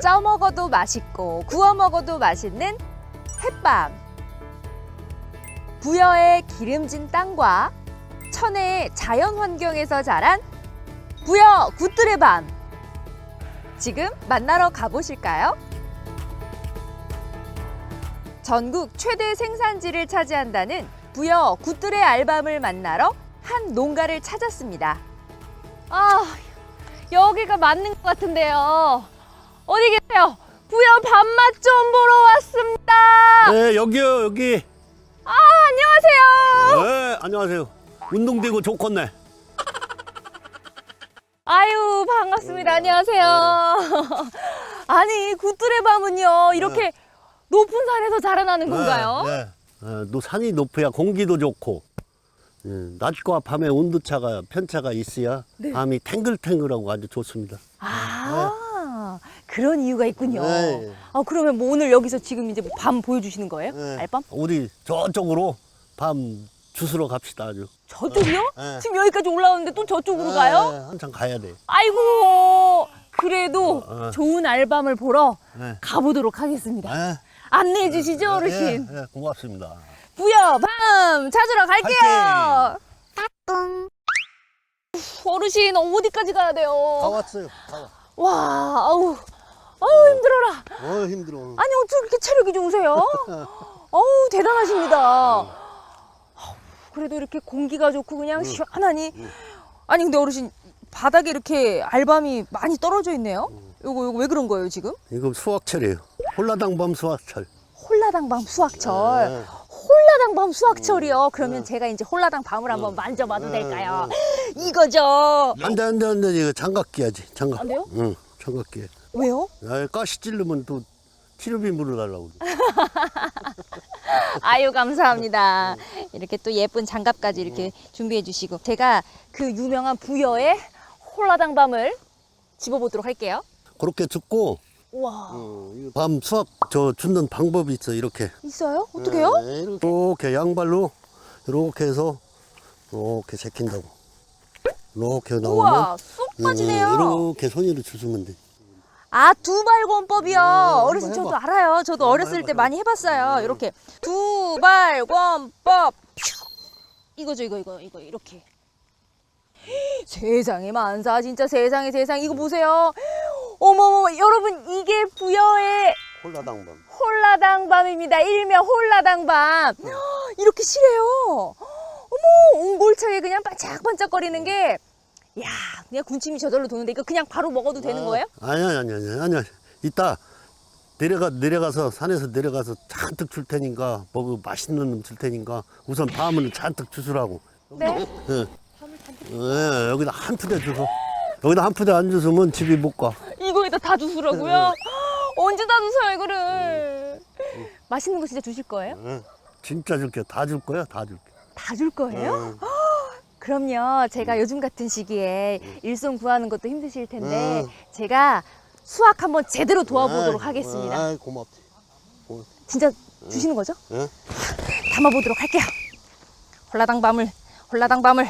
쪄 먹어도 맛있고 구워 먹어도 맛있는 햇밤. 부여의 기름진 땅과 천혜의 자연 환경에서 자란 부여 굿들의 밤. 지금 만나러 가보실까요? 전국 최대 생산지를 차지한다는 부여 굿들의 알밤을 만나러 한 농가를 찾았습니다. 아, 여기가 맞는 것 같은데요. 어디 계세요? 부여 밥맛 좀 보러 왔습니다. 네, 여기요, 여기. 아, 안녕하세요. 네, 안녕하세요. 운동되고 좋겠네. 아유, 반갑습니다. 안녕하세요. 아니, 굿들의 밤은요, 이렇게 높은 산에서 자라나는 건가요? 네. 어, 또 산이 높아야 공기도 좋고, 예, 낮과 밤의 온도차가, 편차가 있어야 네. 밤이 탱글탱글하고 아주 좋습니다. 아, 그런 이유가 있군요. 네. 아, 그러면 뭐 오늘 여기서 지금 이제 밤 보여주시는 거예요? 네. 알밤? 우리 저쪽으로 밤 주스러 갑시다, 아주. 저쪽이요? 네. 지금 여기까지 올라오는데 또 저쪽으로 가요? 네, 한참 가야 돼. 아이고, 그래도 어, 어. 좋은 알밤을 보러 네. 가보도록 하겠습니다. 네. 안내해 주시죠, 어르신. 네, 네, 고맙습니다. 부여 밤 찾으러 갈게요. 어르신 어디까지 가야 다 돼요? 왔어요. 다 왔. 와, 아우, 아우 힘들어라. 어, 힘들어. 아니 어떻게 이렇게 체력이 좋으세요? 어우 대단하십니다. 아우, 그래도 이렇게 공기가 좋고 그냥 시원하니. 아니 근데 어르신 바닥에 이렇게 알밤이 많이 떨어져 있네요. 요거 요거 왜 그런 거예요 지금? 이거 수확철이에요. 홀라당 밤 수확철. 홀라당 밤 수확철. 네. 홀라당 밤 수확철이요. 그러면 제가 이제 홀라당 밤을 한번 만져봐도 될까요? 이거죠. 안 돼, 안 돼, 안 돼. 이거 장갑 끼야지. 장갑. 안 돼요? 응, 장갑 끼. 왜요? 야, 가시 찌르면 또 치료비 물어달라고. 그래. 아유 감사합니다. 이렇게 또 예쁜 장갑까지 이렇게 준비해 주시고 제가 그 유명한 부여의 홀라당 밤을 집어보도록 할게요. 그렇게 죽고 우와 어, 이거 밤 수확 저 주는 방법이 있어. 이렇게. 있어요? 어떻게요? 네, 이렇게. 이렇게 양발로 이렇게 해서 이렇게 제낀다고. 이렇게 나오면 우와 쏙 빠지네요. 이렇게 손으로 주시면 돼. 아 두발권법이요. 네, 어르신 한번 저도 해봐. 알아요. 저도 한번 어렸을 때 해봐. 많이 해봤어요. 이렇게 두발권법. 이거죠 이거 이거 이거 이렇게. 세상에 만사 진짜 세상에 세상 이거 보세요. 어머머 여러분 이게 부여의 홀라당 밤. 홀라당 밤입니다. 일명 홀라당 밤. 이렇게 실해요. 어머, 옹골차게 그냥 반짝반짝거리는 게, 야, 그냥 군침이 저절로 도는데 이거 그냥 바로 먹어도 되는 거예요? 아니야, 아니야, 아니야, 아니야. 이따 내려가 내려가서 산에서 내려가서 잔뜩 줄 테니까 먹어 맛있는 놈줄 테니까 우선 밤은 잔뜩 주스라고. 네. 예. 예, 여기다 한 푸대 주소. 여기다 한 푸대 안 주시면 집에 못 가. 이거에다 다 주스라고요? 언제 다 주세요, 이거를? 맛있는 거 진짜 주실 거예요? 예. 진짜 줄게. 다 줄 거야. 다 줄게. 다 줄 거예요? 예. 그럼요. 제가 요즘 같은 시기에 일손 구하는 것도 힘드실 텐데, 음. 제가 수학 한번 제대로 도와보도록 하겠습니다. 아이, 고맙지. 고맙. 진짜 주시는 거죠? 예? 담아보도록 할게요. 홀라당 밤을, 홀라당 밤을.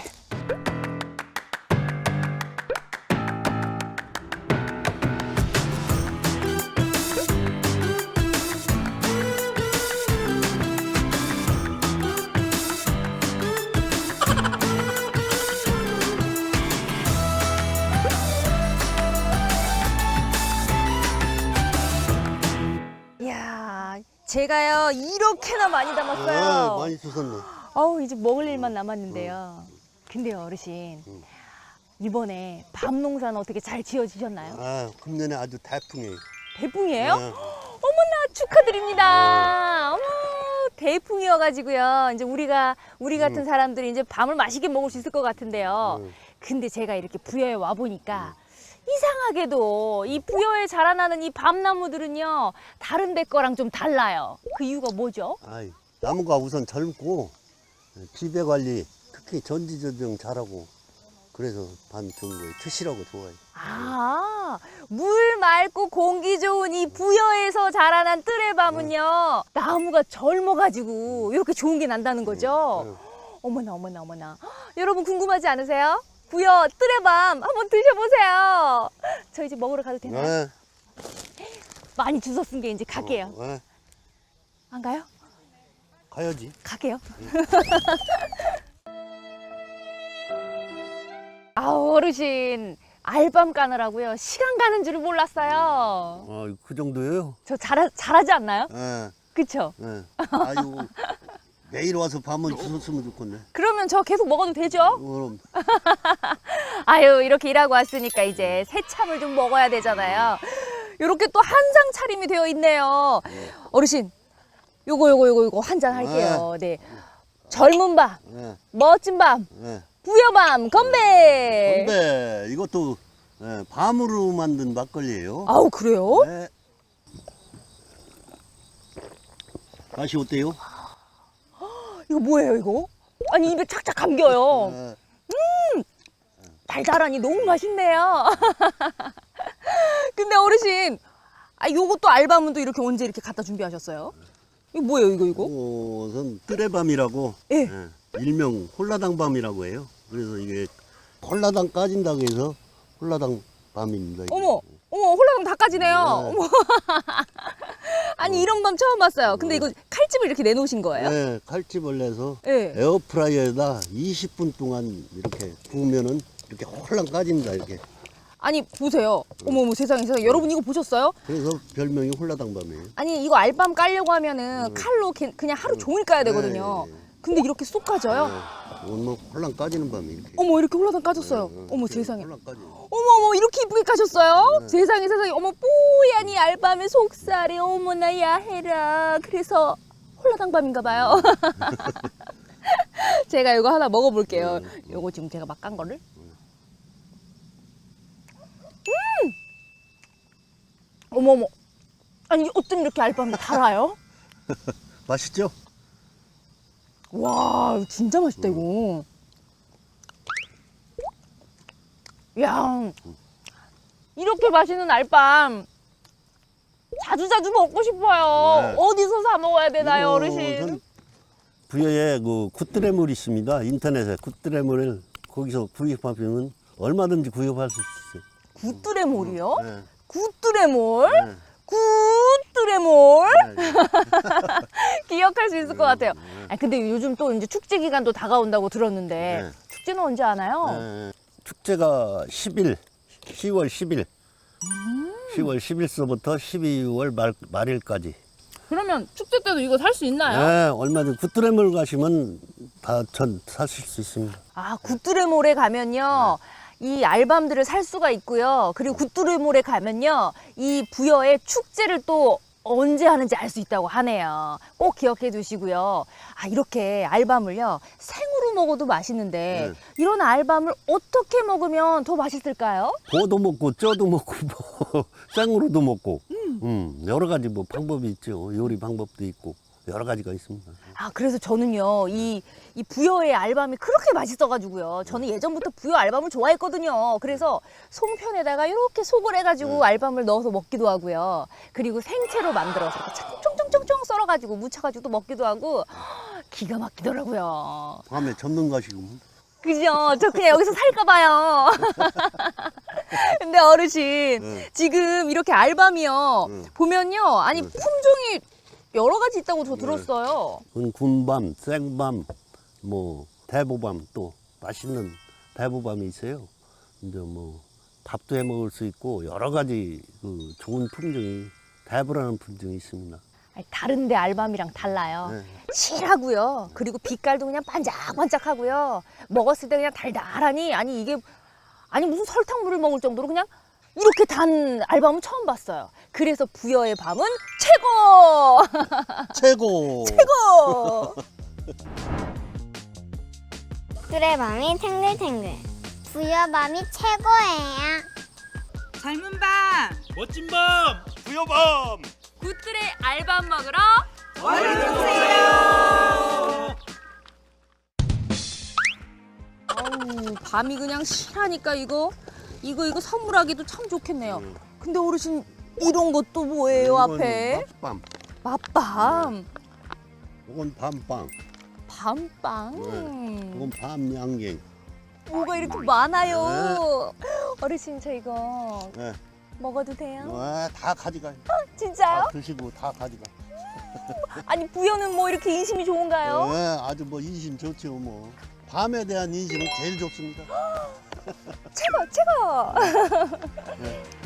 제가요 이렇게나 많이 담았어요. 아, 많이 주셨네. 어우 이제 먹을 일만 남았는데요. 근데요 어르신 음. 이번에 밤 농사는 어떻게 잘 지어지셨나요? 아, 금년에 아주 대풍이에요. 대풍이에요? 예. 어머나 축하드립니다. 어머 대풍이어가지고요. 이제 우리가 우리 같은 사람들이 이제 밤을 맛있게 먹을 수 있을 것 같은데요. 음. 근데 제가 이렇게 부여에 와 보니까 이상하게도 이 부여에 자라나는 이 밤나무들은요 다른 데 거랑 좀 달라요. 그 이유가 뭐죠? 아이, 나무가 우선 젊고 비배 관리 특히 전지조정 잘하고 그래서 밤 좋은 거예요. 트시라고 좋아요. 아, 물 맑고 공기 좋은 이 부여에서 자라난 뜰의 밤은요, 나무가 젊어가지고 이렇게 좋은 게 난다는 거죠? 응. 어머나, 어머나, 어머나. 여러분 궁금하지 않으세요? 부여 뜰의 밤 한번 드셔보세요. 저 이제 먹으러 가도 되나요? 네. 많이 주워 쓴 게 이제 갈게요. 어, 예. 안 가요? 가야지. 갈게요. 아 어르신 알밤 까느라고요. 시간 가는 줄을 몰랐어요. 아, 그 정도예요? 저 잘하, 잘하지 않나요? 예, 그쵸? 예. 아유, 매일 와서 밥은 주셨으면 좋겠네. 그러면 저 계속 먹어도 되죠? 그럼 아유 이렇게 일하고 왔으니까 이제 새참을 좀 먹어야 되잖아요. 이렇게 또 한상 차림이 되어 있네요. 어르신 요거 요거 요거 요거 한 잔 할게요. 네. 젊은 밤, 예, 멋진 밤, 예. 부여밤 건배. 건배 이것도 예, 밤으로 만든 막걸리예요. 아우 그래요? 네. 맛이 어때요? 이거 뭐예요 이거? 아니 입에 착착 감겨요. 예, 달달하니 너무 맛있네요. 근데 어르신, 아 요것도 알바문도 이렇게 언제 이렇게 갖다 준비하셨어요? 이거 뭐예요 이거 이거? 이것은 뜨레밤이라고 예. 예, 일명 홀라당밤이라고 해요. 그래서 이게 홀라당 까진다고 해서 홀라당 밤입니다. 이게. 어머, 어머 홀라당 다 까지네요. 네. 어머. 아니 이런 밤 처음 봤어요. 근데 이거 칼집을 이렇게 내놓으신 거예요? 네, 칼집을 내서 네. 에어프라이어에다 20분 동안 이렇게 구우면은 이렇게 홀랑 까진다 이렇게. 아니 보세요. 어머 어머 세상에 세상에 여러분 이거 보셨어요? 그래서 별명이 홀라당밤이에요. 아니 이거 알밤 깔려고 하면은 칼로 게- 그냥 하루 종일 까야 되거든요. 네, 네. 근데 이렇게 쏙 까져요? 네, 오늘 뭐 홀랑 까지는 밤이 이렇게. 어머 이렇게 홀라당 까졌어요. 네, 어머 이렇게 세상에. 홀랑 까지. 어머 어머 이렇게 이쁘게 까셨어요? 세상에 세상에 어머 뽀얀 이 알밤의 속살이 어머나 야해라 그래서 홀라당 밤인가 봐요 제가 이거 하나 먹어볼게요 요거 지금 제가 막 깐 거를 음 어머 어머 아니 어쩜 이렇게 알밤이 달아요? 맛있죠? 와 이거 진짜 맛있다 이거 야 이렇게 맛있는 알밤 자주자주 먹고 싶어요 네. 어디서 사 먹어야 되나요 어르신 부여에 그 굿드레물 있습니다. 인터넷에 굿드레물을 거기서 구입하면 얼마든지 구입할 수 있어요. 굿뚜레몰이요? 네, 굿뚜레몰? 네, 굿뚜레몰? 네, 기억할 수 있을 것 같아요 아 근데 요즘 또 이제 축제 기간도 다가온다고 들었는데 네. 축제는 언제 하나요? 네. 축제가 10일, 10월 10일. 10월 10일서부터 12월 말, 말일까지. 그러면 축제 때도 이거 살 수 있나요? 네, 얼마든지 굿드레물 가시면 다 전 사실 수 있습니다. 아, 굿뚜레몰에 가면요. 이 알밤들을 살 수가 있고요. 그리고 굿뚜레몰에 가면요. 이 부여의 축제를 또 언제 하는지 알 수 있다고 하네요. 꼭 기억해 두시고요. 아, 이렇게 알밤을요. 생으로 먹어도 맛있는데 네. 이런 알밤을 어떻게 먹으면 더 맛있을까요? 구워도 먹고 쪄도 먹고 뭐 생으로도 먹고 음, 여러 가지 뭐 방법이 있죠. 요리 방법도 있고 여러 가지가 있습니다. 아, 그래서 저는요, 이, 이 부여의 알밤이 그렇게 맛있어가지고요. 저는 예전부터 부여 알밤을 좋아했거든요. 그래서 송편에다가 이렇게 속을 해가지고 알밤을 넣어서 먹기도 하고요. 그리고 생채로 만들어서 이렇게 총총총총 썰어가지고 묻혀가지고 또 먹기도 하고, 기가 막히더라고요. 밤에 전문가시고 그죠? 저 그냥 여기서 살까봐요. 근데 어르신, 네. 지금 이렇게 알밤이요. 네. 보면요. 아니, 품종이 여러 가지 있다고 저 들었어요. 그건 군밤, 생밤, 뭐 대보밤 또 맛있는 대보밤이 있어요. 이제 뭐 밥도 해 먹을 수 있고 여러 가지 그 좋은 품종이 대보라는 품종이 있습니다. 아니, 다른데 알밤이랑 달라요. 네. 실하고요. 그리고 빛깔도 그냥 반짝반짝하고요. 먹었을 때 그냥 달달하니 아니 이게 아니 무슨 설탕물을 먹을 정도로 그냥 이렇게 단 알밤은 처음 봤어요. 그래서 부여의 밤은 최고! 최고. 최고! 뚜레밤이 탱글탱글 부여밤이 최고예요 젊은 밤 멋진 밤 부여밤 굿들의 알밤 먹으러 아우 밤이 그냥 실하니까 이거 이거 이거 선물하기도 참 좋겠네요. 음. 근데 어르신 이런 것도 뭐예요 앞에? 밤. 맛밤, 이건 밤빵. 밤빵. 이건 밤양갱. 뭐가 이렇게 많아요. 어르신 저 이거 네. 먹어도 돼요? 와, 다 가져가. 진짜요? 다 드시고 다 가져가. 아니 부여는 뭐 이렇게 인심이 좋은가요? 네, 아주 뭐 인심 좋죠 뭐. 밤에 대한 인심은 제일 좋습니다. 최고 최고.